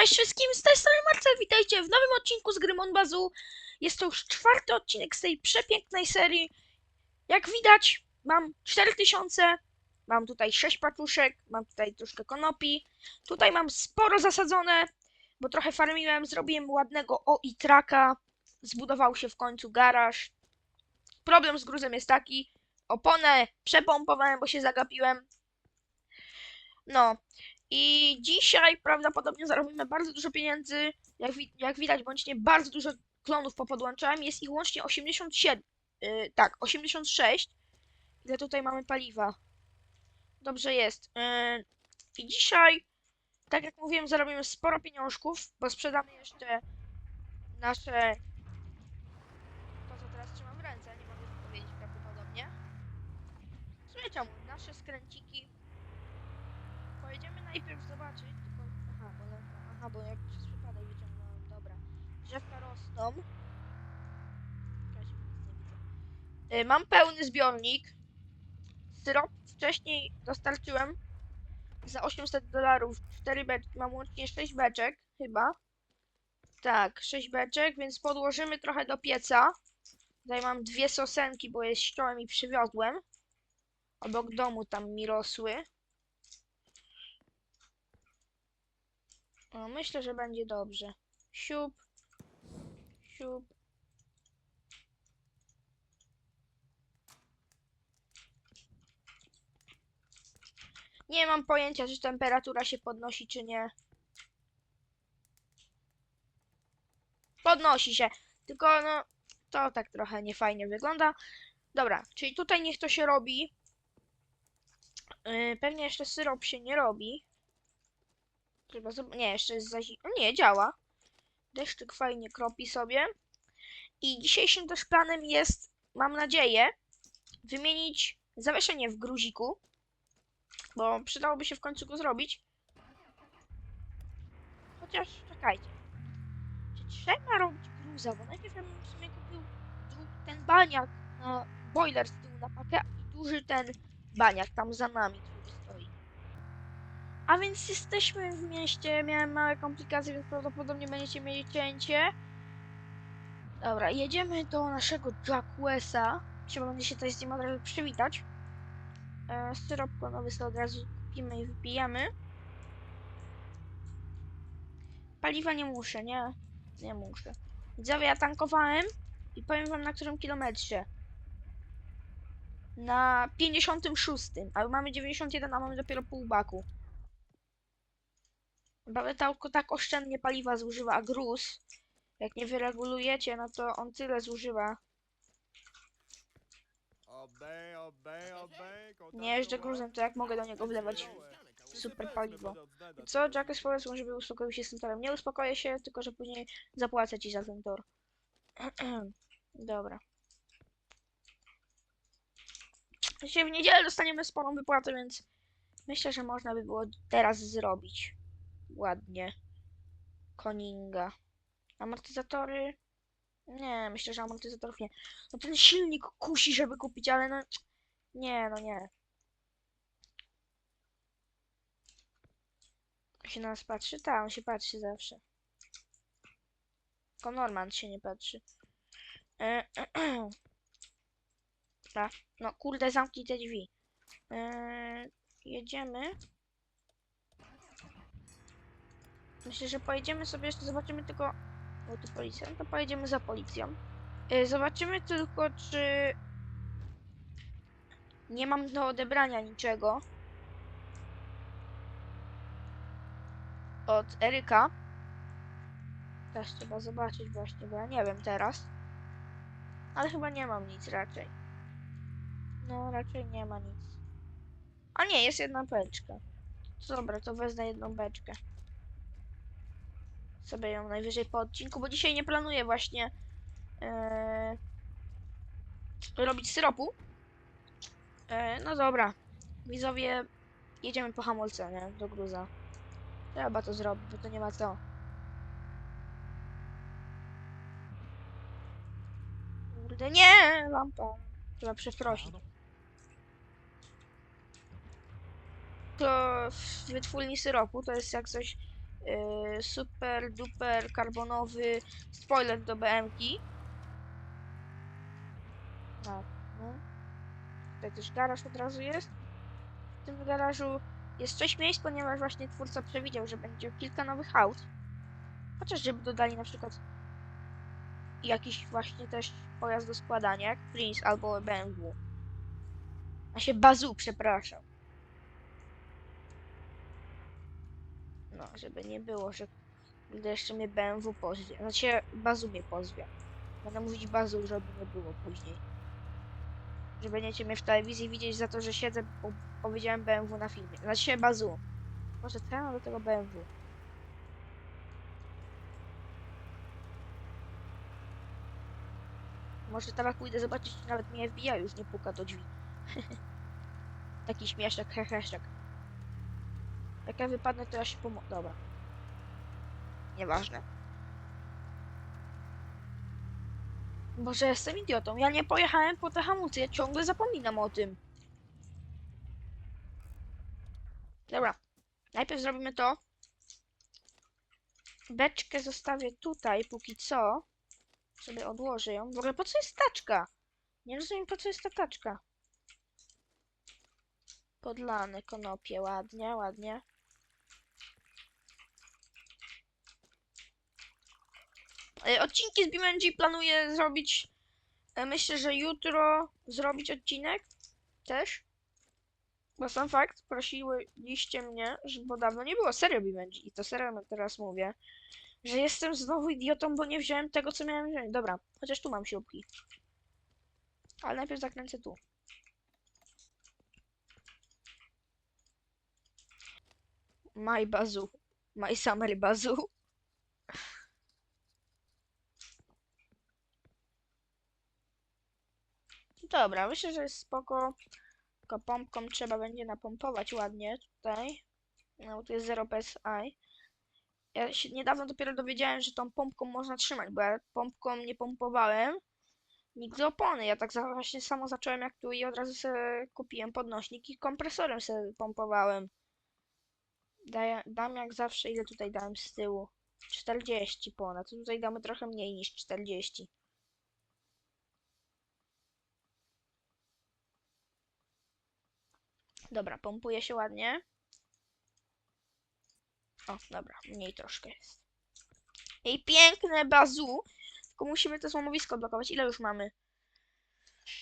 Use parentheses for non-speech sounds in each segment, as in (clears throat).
Cześć wszystkim, z tej strony Marcel, witajcie w nowym odcinku z gry Monbazu. Jest to już czwarty odcinek z tej przepięknej serii. Jak widać, mam 4000, mam tutaj 6 paczuszek, mam tutaj troszkę konopi. Tutaj mam sporo zasadzone, bo trochę farmiłem, zrobiłem ładnego OI traka, zbudował się w końcu garaż. Problem z gruzem jest taki, oponę przepompowałem, bo się zagapiłem. No, i dzisiaj prawdopodobnie zarobimy bardzo dużo pieniędzy. Jak, wi jak widać, bądź nie bardzo dużo klonów popodłączałem. Jest ich łącznie 87. Yy, tak, 86. Ile tutaj mamy paliwa? Dobrze jest. Yy, I dzisiaj, tak jak mówiłem, zarobimy sporo pieniążków, bo sprzedamy jeszcze nasze. To, co teraz trzymam w ręce, nie mogę powiedzieć prawdopodobnie. W sumie czemu? Nasze skręciki Pojedziemy najpierw zobaczyć, tylko... Aha, bo, aha, bo jak przez przypadek wyciągnąłem, dobra. Drzewka rosną. Y, Mam pełny zbiornik. Syrop wcześniej dostarczyłem za 800 dolarów. 4 beczki, mam łącznie 6 beczek, chyba. Tak, 6 beczek, więc podłożymy trochę do pieca. Tutaj mam dwie sosenki, bo je ściąłem i przywiozłem. Obok domu tam mi rosły. O, myślę, że będzie dobrze. Siup. Siup. Nie mam pojęcia, czy temperatura się podnosi, czy nie. Podnosi się. Tylko, no, to tak trochę niefajnie wygląda. Dobra, czyli tutaj niech to się robi. Yy, pewnie jeszcze syrop się nie robi. Trzeba Nie, jeszcze jest za zi- o, Nie, działa. Deszczyk fajnie kropi sobie. I dzisiejszym też planem jest, mam nadzieję, wymienić zawieszenie w gruziku. Bo przydałoby się w końcu go zrobić. Chociaż czekajcie. Czy trzeba robić gruza? Bo najpierw ja bym w sumie kupił ten baniak na boiler z tyłu na pakę i duży ten baniak tam za nami, który stoi. A więc jesteśmy w mieście, miałem małe komplikacje, więc prawdopodobnie będziecie mieli cięcie. Dobra, jedziemy do naszego Jackwesa. Trzeba będzie się tutaj z nim od razu przywitać. E, syrop klonowy sobie od razu kupimy i wypijemy. Paliwa nie muszę, nie? Nie muszę. Widzowie, ja tankowałem i powiem wam na którym kilometrze. Na 56, a mamy 91, a mamy dopiero pół baku. Bawetałko tak oszczędnie paliwa zużywa, a gruz, jak nie wyregulujecie, no to on tyle zużywa. Nie jeżdżę gruzem, to jak mogę do niego wlewać super paliwo. Co? Jackes powiedzmy, żeby uspokoił się z tym torem. Nie uspokoję się, tylko że później zapłacę ci za ten tor. (clears throat) Dobra. Dzisiaj w niedzielę dostaniemy sporą wypłatę, więc myślę, że można by było teraz zrobić. Ładnie. Koninga. Amortyzatory? Nie, myślę, że amortyzatorów nie. No ten silnik kusi, żeby kupić, ale no... Nie, no nie. się na nas patrzy? Tak, on się patrzy zawsze. Tylko Norman się nie patrzy. E. (clears throat) No kurde, zamknij te drzwi. E, jedziemy. Myślę, że pojedziemy sobie jeszcze, zobaczymy tylko... O, tu policja. No to pojedziemy za policją. E, zobaczymy tylko, czy... Nie mam do odebrania niczego. od Eryka. Też trzeba zobaczyć właśnie, bo ja nie wiem teraz. Ale chyba nie mam nic raczej. No, raczej nie ma nic. A nie, jest jedna beczka. Dobra, to wezmę jedną beczkę. Sobie ją najwyżej po odcinku, bo dzisiaj nie planuję właśnie e, robić syropu. E, no dobra. Widzowie, jedziemy po hamulce, nie? Do gruza. Trzeba to zrobić, bo to nie ma co. Kurde, nie! Lampa. Trzeba przeprosić. To w wytwórni syropu to jest jak coś Yy, super duper karbonowy spoiler do BMK. Tak, no. Tutaj też garaż od razu jest. W tym garażu jest sześć miejsc, ponieważ właśnie twórca przewidział, że będzie kilka nowych aut. Chociaż żeby dodali na przykład jakiś właśnie też pojazd do składania, jak Prince albo BMW. A się Bazu, przepraszam. No, żeby nie było, że gdy jeszcze mnie BMW pozwie. Znaczy, Bazu mnie pozwie. Będę mówić Bazu, żeby nie było później. Że będziecie mnie w telewizji widzieć za to, że siedzę, bo powiedziałem BMW na filmie. Znaczy Bazu. Może mam do tego BMW? Może teraz pójdę zobaczyć, czy nawet mnie FBI już nie puka do drzwi. (laughs) Taki śmieszek, heheszek. Jak ja wypadnę, to ja się pomogę. Dobra. Nieważne. Boże, jestem idiotą. Ja nie pojechałem po te hamulce, ja ciągle zapominam o tym. Dobra. Najpierw zrobimy to. Beczkę zostawię tutaj póki co. Sobie odłożę ją. W ogóle po co jest taczka? Nie rozumiem po co jest ta taczka. Podlane konopie, ładnie, ładnie. Odcinki z BeamNG planuję zrobić. e, Myślę, że jutro zrobić odcinek też. Bo sam fakt, prosiłyście mnie, że bo dawno nie było serio BeamNG i to serio teraz mówię, że jestem znowu idiotą, bo nie wziąłem tego, co miałem wziąć. Dobra, chociaż tu mam śrubki. Ale najpierw zakręcę tu. My bazu. My summer bazu. Dobra, myślę, że jest spoko. Tylko pompką trzeba będzie napompować ładnie tutaj. No, tu jest 0 PSI. Ja się niedawno dopiero dowiedziałem, że tą pompką można trzymać, bo ja pompką nie pompowałem nigdy opony. Ja tak właśnie samo zacząłem jak tu i od razu sobie kupiłem podnośnik i kompresorem sobie pompowałem. Daję, dam jak zawsze, ile tutaj dałem z tyłu? 40 ponad. Tutaj damy trochę mniej niż 40. Dobra, pompuje się ładnie. O, dobra, mniej troszkę jest. Ej, piękne bazu! Tylko musimy to złomowisko odblokować. Ile już mamy?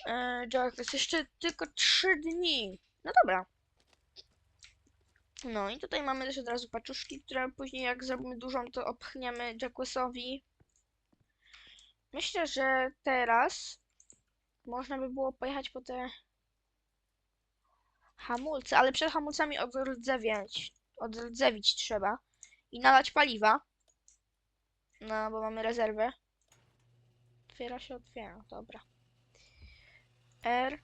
Eee, jest jeszcze tylko 3 dni. No dobra. No i tutaj mamy też od razu paczuszki, które później jak zrobimy dużą, to opchniemy Jacquesowi. Myślę, że teraz można by było pojechać po te hamulce, ale przed hamulcami odrdzewiać, odrdzewić trzeba i nalać paliwa. No, bo mamy rezerwę. Otwiera się, otwiera, dobra. R.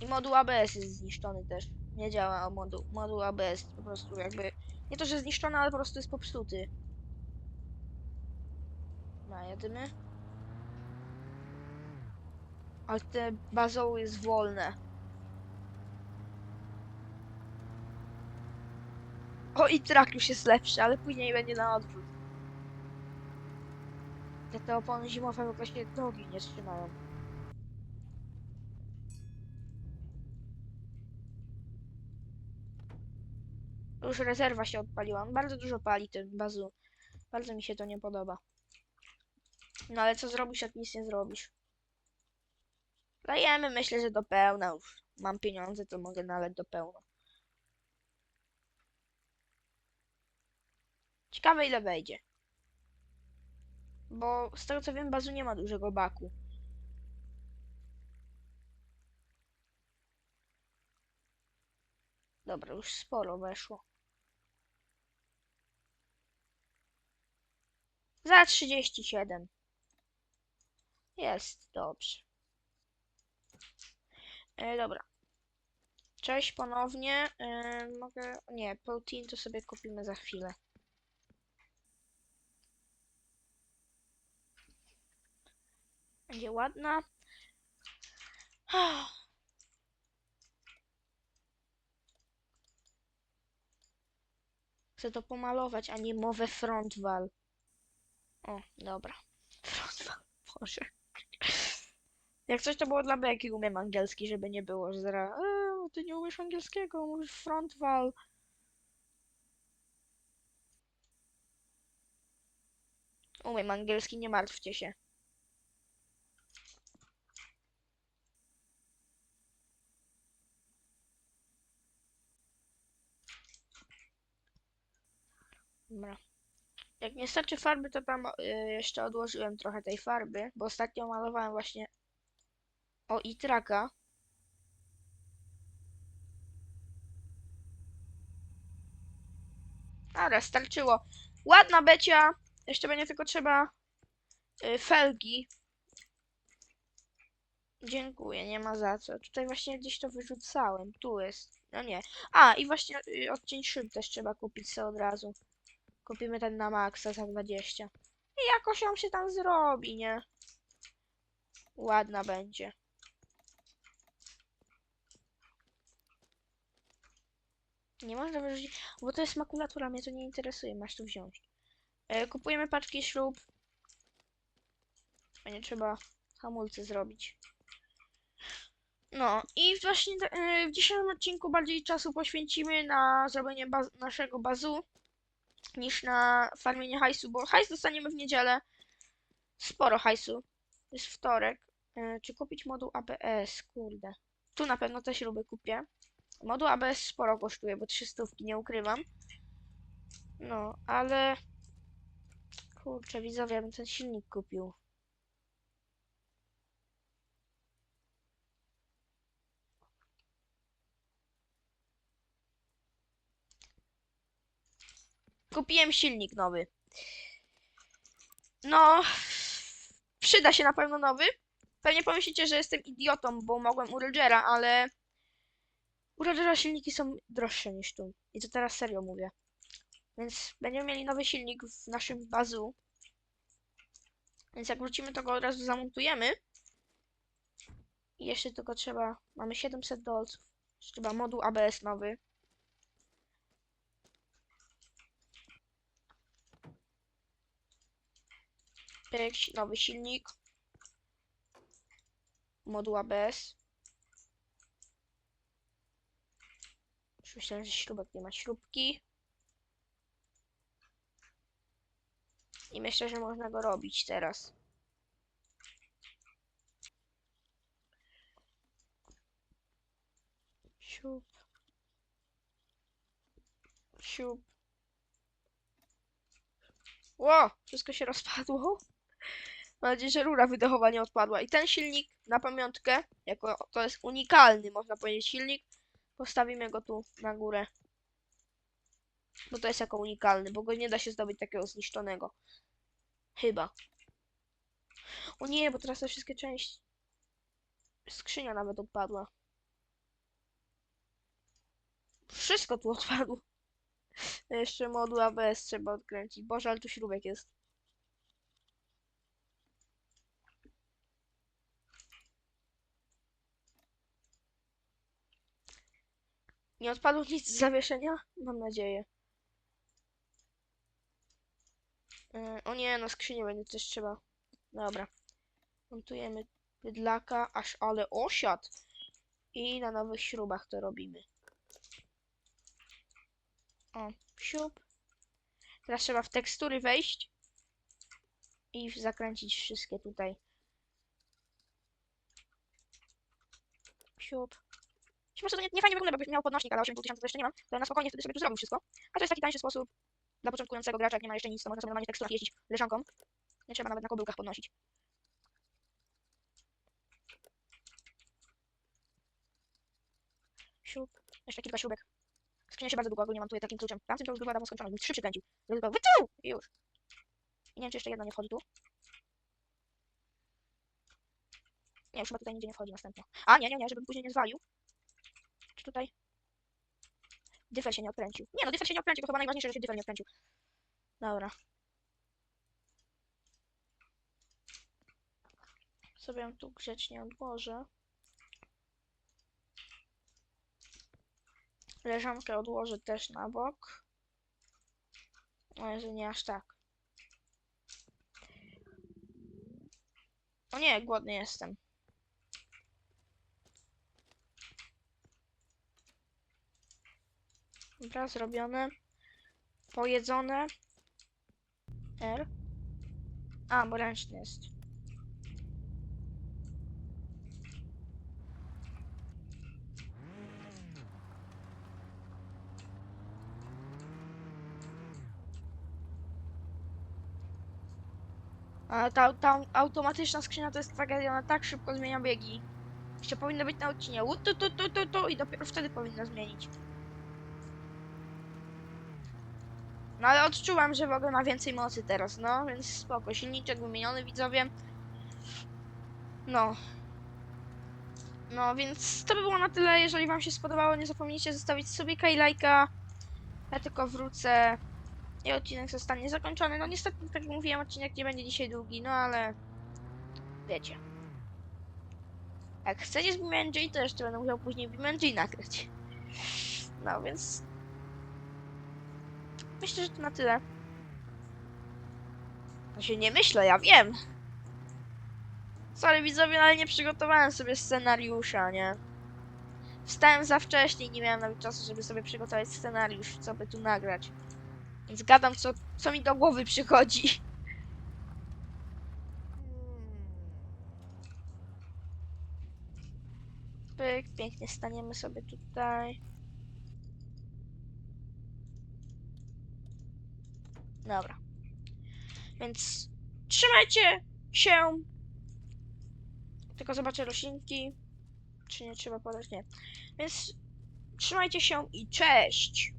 I moduł ABS jest zniszczony też. Nie działa moduł, moduł ABS, po prostu jakby... Nie to, że zniszczony, ale po prostu jest popsuty. No, jedymy. Ale te bazoły jest wolne. O, i trak już jest lepszy, ale później będzie na odwrót. Te, te opony zimowe w ogóle nogi nie trzymają. Już rezerwa się odpaliła. On bardzo dużo pali ten bazu. Bardzo mi się to nie podoba. No ale co zrobisz, jak nic nie zrobisz? Dajemy, myślę, że do pełna już. Mam pieniądze, to mogę naleć do pełna. Ciekawe ile wejdzie. Bo z tego co wiem, bazu nie ma dużego baku. Dobra, już sporo weszło. Za 37. Jest, dobrze. E, dobra. Cześć ponownie. E, mogę... Nie, protein to sobie kupimy za chwilę. Będzie ładna. Chcę to pomalować, a nie mowę frontwal. O, dobra. (laughs) Frontwal, Boże. Jak coś to było dla Beki, umiem angielski, żeby nie było, że zaraz, eee, ty nie umiesz angielskiego, mówisz frontwal. Umiem angielski, nie martwcie się. Dobra. Jak nie starczy farby, to tam y, jeszcze odłożyłem trochę tej farby, bo ostatnio malowałem właśnie o itraka. Dobra, starczyło. Ładna becia. Jeszcze będzie tylko trzeba y, felgi. Dziękuję, nie ma za co. Tutaj właśnie gdzieś to wyrzucałem. Tu jest. No nie. A, i właśnie y, odcień szyb też trzeba kupić sobie od razu. Kupimy ten na maksa za 20. I jakoś on się tam zrobi, nie? Ładna będzie. Nie można wyrzucić, bo to jest makulatura, mnie to nie interesuje, masz tu wziąć. E, kupujemy paczki śrub. A nie trzeba hamulce zrobić. No i właśnie e, w dzisiejszym odcinku bardziej czasu poświęcimy na zrobienie baz naszego bazu niż na farmienie hajsu, bo hajs dostaniemy w niedzielę. Sporo hajsu. Jest wtorek. E, czy kupić moduł ABS? Kurde. Tu na pewno te śruby kupię. Moduł ABS sporo kosztuje, bo 300 nie ukrywam. No, ale... Kurczę, widzowie, ja bym ten silnik kupił. Kupiłem silnik nowy. No, przyda się na pewno nowy. Pewnie pomyślicie, że jestem idiotą, bo mogłem u Rogera, ale u Rogera silniki są droższe niż tu. I to teraz serio mówię. Więc będziemy mieli nowy silnik w naszym bazu. Więc jak wrócimy, to go od razu zamontujemy. I jeszcze tylko trzeba... Mamy 700 dolców. Trzeba moduł ABS nowy. Pyk, nowy silnik. Moduł ABS. Myślałem, że śrubek nie ma śrubki. I myślę, że można go robić teraz. Siup. Siup. Ło! Wszystko się rozpadło. Mam nadzieję, że rura wydechowa nie odpadła. I ten silnik na pamiątkę, jako to jest unikalny, można powiedzieć, silnik, postawimy go tu na górę. Bo to jest jako unikalny, bo go nie da się zdobyć takiego zniszczonego. Chyba. O nie, bo teraz te wszystkie części... Skrzynia nawet odpadła. Wszystko tu (laughs) odpadło. Jeszcze moduł ABS trzeba odkręcić. Boże, ale tu śrubek jest. Nie odpadło nic z zawieszenia? Mam nadzieję. Yy, o nie, na skrzynię będzie też trzeba. Dobra. Montujemy bydlaka, aż ale osiad. I na nowych śrubach to robimy. O, siup. Teraz trzeba w tekstury wejść. I zakręcić wszystkie tutaj. Siup. Po prostu to nie, nie fajnie wygląda, jakby miał podnośnik, ale 8000 to jeszcze nie mam. To na spokojnie wtedy sobie tu zrobił wszystko. A to jest taki tańszy sposób dla początkującego gracza, jak nie ma jeszcze nic, to można sobie normalnie teksturach jeździć leżanką. Nie trzeba nawet na kobyłkach podnosić. Siup. Jeszcze kilka śrubek. Skrzynia się bardzo długo ogólnie montuje takim kluczem. Tamtym to już bywa dawno skończony, mi trzy przykręcił. Ja Tylko! I już. I nie wiem, czy jeszcze jedno nie wchodzi tu. Nie, już chyba tutaj nigdzie nie wchodzi następno. A, nie, nie, nie, żebym później nie zwalił. Tutaj? Dyfel się nie odkręcił. Nie no, dyfel się nie odkręcił, to chyba najważniejsze, że się dyfel nie odkręcił. Dobra. Sobie ją tu grzecznie odłożę. Leżankę odłożę też na bok. No, jeżeli nie aż tak. O nie, głodny jestem. Dobra, zrobione. Pojedzone. R. A, bo ręczny jest. Ale ta, ta automatyczna skrzynia to jest tragedia, ona tak szybko zmienia biegi. Jeszcze powinno być na odcinie. U, tu, tu, tu, tu, tu, I dopiero wtedy powinno zmienić. No ale odczuwam, że w ogóle ma więcej mocy teraz, no, więc spoko. Silniczek wymieniony, widzowie. No. No, więc to by było na tyle. Jeżeli wam się spodobało, nie zapomnijcie zostawić sobie lajka. Ja tylko wrócę i odcinek zostanie zakończony. No niestety, tak jak mówiłem, odcinek nie będzie dzisiaj długi, no ale wiecie. Jak chcecie z BeamNG, to jeszcze będę musiał później BeamNG nagrać. No więc myślę, że to na tyle. No się nie myślę, ja wiem. Sorry widzowie, no ale nie przygotowałem sobie scenariusza, nie? Wstałem za wcześnie i nie miałem nawet czasu, żeby sobie przygotować scenariusz, co by tu nagrać. Więc gadam, co, co mi do głowy przychodzi. (laughs) Pyk, pięknie staniemy sobie tutaj. Dobra. Więc trzymajcie się. Tylko zobaczę roślinki. Czy nie trzeba podać? Nie. Więc trzymajcie się i cześć!